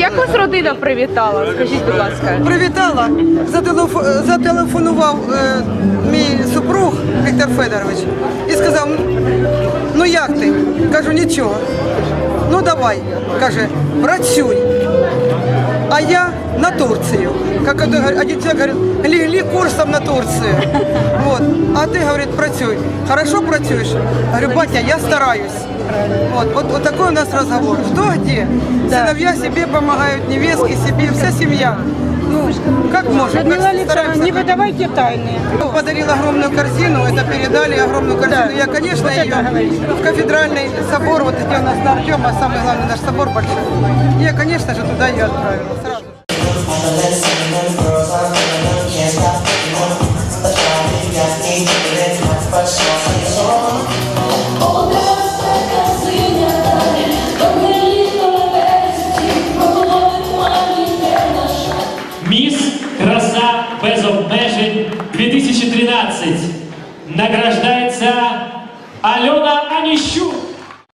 Як вас родина привітала? Скажіть, будь ласка. Привітала, зателеф- зателефонував е, мій супруг Віктор Федорович і сказав: ну як ти? Кажу, нічого. Ну давай, каже, працюй. А я на это говорит, один человек говорит, легли курсом на Турцию. Вот. А ты, говорит, працюй. Хорошо працюешь? Говорю, батя, я стараюсь. Вот, вот, вот такой у нас разговор. Что где? Сыновья себе помогают, невестки себе, вся семья. Ну, как можем, Людмила Александровна, не выдавайте тайны. Подарил огромную корзину, это передали огромную корзину. Я, конечно, вот ее в кафедральный собор, вот где у нас на Артема, самый главный наш собор большой. Я, конечно же, туда ее отправила Міс Краса без обмежень 2013 награждається Альона Аніщук.